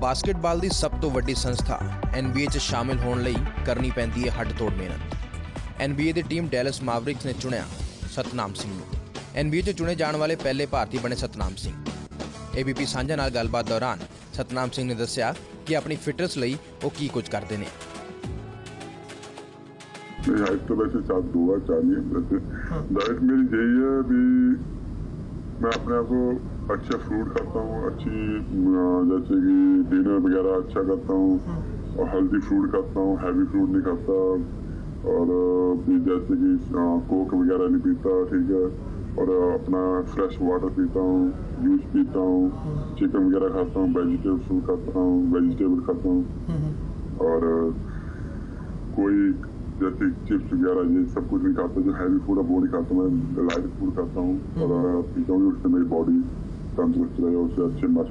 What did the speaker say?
Basketball ਦੀ ਸਭ ਤੋਂ ਵੱਡੀ ਸੰਸਥਾ NBA 'ਚ ਸ਼ਾਮਿਲ ਹੋਣ ਲਈ ਕਰਨੀ ਪੈਂਦੀ ਹੈ ਹੱਡ-ਤੋੜ ਮਿਹਨਤ NBA ਦੀ ਟੀਮ ਡੈਲਸ ਮਾਵਰਿਕਸ ਨੇ ਚੁਣਿਆ ਸਤਨਾਮ ਸਿੰਘ ਨੂੰ NBA 'ਚ ਚੁਣੇ ਜਾਣ ਵਾਲੇ ਪਹਿਲੇ ਭਾਰਤੀ ਬਣੇ ਸਤਨਾਮ ਸਿੰਘ ABP ਸਾਂਝਾ ਨਾਲ ਗੱਲਬਾਤ ਦੌਰਾਨ ਸਤਨਾਮ ਸਿੰਘ ਨੇ ਦੱਸਿਆ ਕਿ ਆਪਣੀ ਫਿਟਨੈਸ ਲਈ ਉਹ ਕੀ ਕੁਝ ਕਰਦੇ ਨੇ मेरी हाइट तो वैसे सात दो है चाहिए वैसे डाइट मेरी यही है भी मैं अपने आप को अच्छा फ्रूट खाता हूँ अच्छी जैसे कि डिनर वगैरह अच्छा करता हूँ और हेल्दी फ्रूट खाता हूँ हैवी फ्रूट नहीं खाता। और जैसे कि कोक वगैरह नहीं पीता ठीक है। और अपना फ्रेश वाटर पीता हूँ जूस पीता हूँ चिकन वगैरह खाता हूँ वेजिटेबल फ्रूट खाता हूँ वेजिटेबल खाता हूँ। और कोई जैसे चिप्स वगैरह ये सब कुछ नहीं खाता जो हैवी फ़ूड है वो नहीं खाता मैं लाइट फ़ूड खाता हूँ। और पीता हूँ उससे मेरी body tam, które, które ją świadczy, masz.